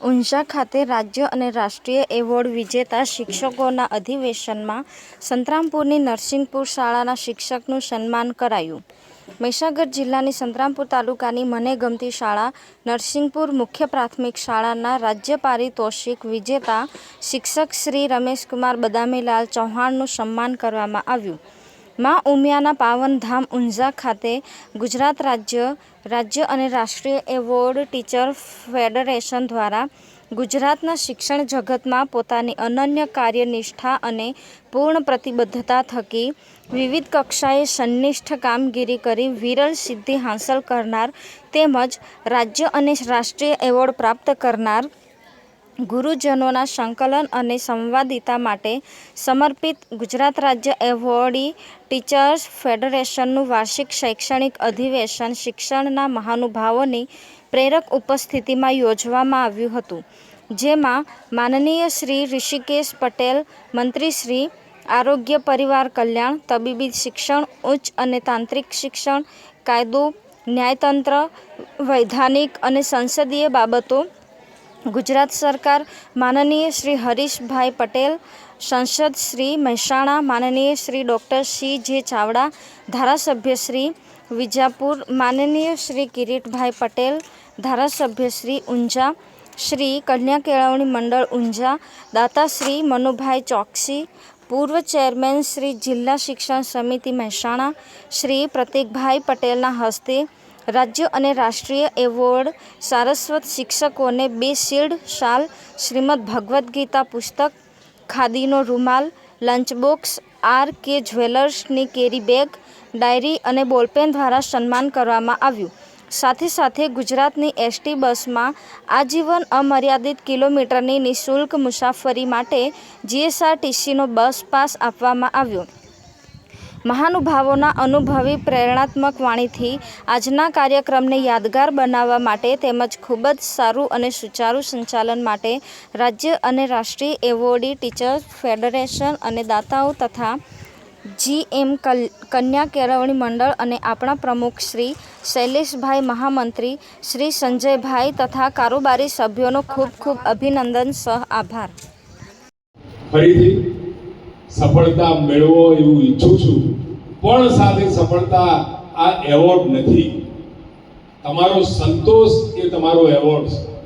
ઊંઝા ખાતે રાજ્ય અને રાષ્ટ્રીય એવોર્ડ વિજેતા શિક્ષકોના અધિવેશનમાં સંતરામપુરની નરસિંહપુર શાળાના શિક્ષકનું સન્માન કરાયું. મહીસાગર જિલ્લાની સંતરામપુર તાલુકાની મને ગમતી શાળા નરસિંહપુર મુખ્ય પ્રાથમિક શાળાના રાજ્ય પારિતોષિક વિજેતા શિક્ષક શ્રી રમેશકુમાર બદામીલાલ ચૌહાણનું સન્માન કરવામાં આવ્યું. મા ઉમિયાના પાવનધામ ઊંઝા ખાતે ગુજરાત રાજ્ય રાજ્ય અને રાષ્ટ્રીય એવોર્ડ ટીચર ફેડરેશન દ્વારા ગુજરાતના શિક્ષણ જગતમાં પોતાની અનન્ય કાર્યનિષ્ઠા અને પૂર્ણ પ્રતિબદ્ધતા થકી વિવિધ કક્ષાએ સંનિષ્ઠ કામગીરી કરી વિરલ સિદ્ધિ હાંસલ કરનાર તેમજ રાજ્ય અને રાષ્ટ્રીય એવોર્ડ પ્રાપ્ત કરનાર ગુરુજનોના સંકલન અને સંવાદિતા માટે સમર્પિત ગુજરાત રાજ્ય એવોર્ડી ટીચર્સ ફેડરેશનનું વાર્ષિક શૈક્ષણિક અધિવેશન શિક્ષણના મહાનુભાવોની પ્રેરક ઉપસ્થિતિમાં યોજવામાં આવ્યું હતું, જેમાં માનનીય શ્રી ઋષિકેશ પટેલ, મંત્રી શ્રી, આરોગ્ય પરિવાર કલ્યાણ, તબીબી શિક્ષણ, ઉચ્ચ અને તાંત્રિક શિક્ષણ, કાયદો, ન્યાયતંત્ર, વૈધાનિક અને સંસદીય બાબતો ગુજરાત સરકાર માનનીય શ્રી હરીશભાઈ પટેલ, સંસદ શ્રી મહેસાણા, માનનીય શ્રી ડૉક્ટર સી જે ચાવડા, ધારાસભ્ય શ્રી વિજાપુર, માનનીય શ્રી કિરીટભાઈ પટેલ, ધારાસભ્ય શ્રી ઊંઝા, શ્રી કન્યા કેળવણી મંડળ ઊંઝા દાતાશ્રી મનુભાઈ ચોકસી, પૂર્વ ચેરમેન શ્રી જિલ્લા શિક્ષણ સમિતિ મહેસાણા, શ્રી પ્રતિકભાઈ પટેલના હસ્તે રાજ્ય અને રાષ્ટ્રીય એવોર્ડ સારસ્વત શિક્ષકોને બે શિલ્ડ શાલ, શ્રીમદ ભગવદ્ ગીતા પુસ્તક, ખાદીનો રૂમાલ, લંચ બોક્સ, આર કે જ્વેલર્સની કેરી બેગ, ડાયરી અને બોલપેન દ્વારા સન્માન કરવામાં આવ્યું. સાથે સાથે ગુજરાતની એસટી બસમાં આજીવન અમર્યાદિત કિલોમીટરની નિઃશુલ્ક મુસાફરી માટે જીએસઆરટીસીનો બસ પાસ આપવામાં આવ્યો. મહાનુભાવોના અનુભવી, પ્રેરણાત્મક વાણીથી આજના કાર્યક્રમને યાદગાર બનાવવા માટે તેમજ ખૂબ જ સારું અને સુચારું સંચાલન માટે રાજ્ય અને રાષ્ટ્રીય એવોર્ડી, ટીચર્સ ફેડરેશન અને દાતાઓ તથા જી એમ કન્યા કેળવણી મંડળ અને આપણા પ્રમુખ શ્રી શૈલેષભાઈ મહામંત્રી, શ્રી સંજયભાઈ તથા કારોબારી સભ્યોનો ખૂબ ખૂબ અભિનંદન, સહ આભાર. ફરીથી સફળતા મેળવો એવું ઈચ્છું છું. પણ સાથે સફળતા આ એવોર્ડ નથી. તમારો સંતોષ એ તમારો એવોર્ડ છે.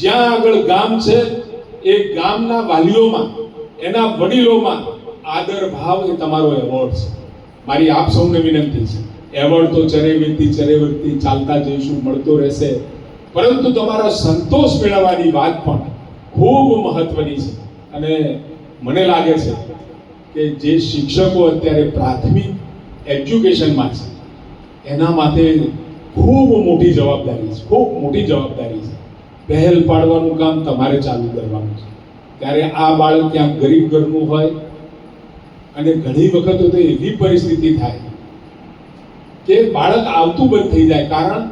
જ્યાં આગળ ગામ છે, એ ગામના વાલીઓમાં, એના વડીલોમાં આદર ભાવ એ તમારો એવોર્ડ છે. મારી આપ સૌને વિનંતી છે. એવોર્ડ તો ચરે વ્યક્તિ ચરે વ્યક્તિ ચાલતા જઈશું, મળતો રહેશે. પરંતુ તમારા સંતોષ મેળવવાની વાત પણ ખૂબ મહત્વની છે. અને મને લાગે છે કે જે શિક્ષકો અત્યારે પ્રાથમિક એજ્યુકેશનમાં છે, એના માટે ખૂબ મોટી જવાબદારી છે, ખૂબ મોટી જવાબદારી છે. પહેલ પાડવાનું કામ તમારે ચાલુ કરવાનું છે. ત્યારે આ બાળક ક્યાંક ગરીબ ઘરનું હોય અને ઘણી વખત તો એવી પરિસ્થિતિ થાય કે બાળક આવતું બંધ થઈ જાય કારણ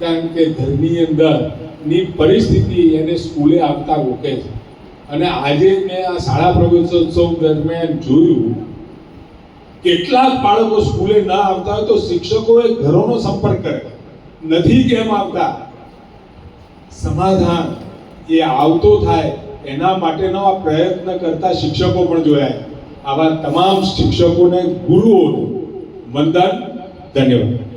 કારણ કે ઘરની અંદરની પરિસ્થિતિ એને સ્કૂલે આવતા રોકે છે. અને આજે મેં આ શાળા પ્રવેશોત્સવ દરમિયાન જોયું, કેટલાક બાળકો સ્કૂલે ના આવતા હોય તો શિક્ષકોએ ઘરોનો સંપર્ક કરે. નથી કેમ આવતા? સમાધાન એ આવતો થાય, એના માટેનો આ પ્રયત્ન કરતા શિક્ષકો પણ જોયા આવા તમામ શિક્ષકોને ગુરુઓનું વંદન ધન્યવાદ.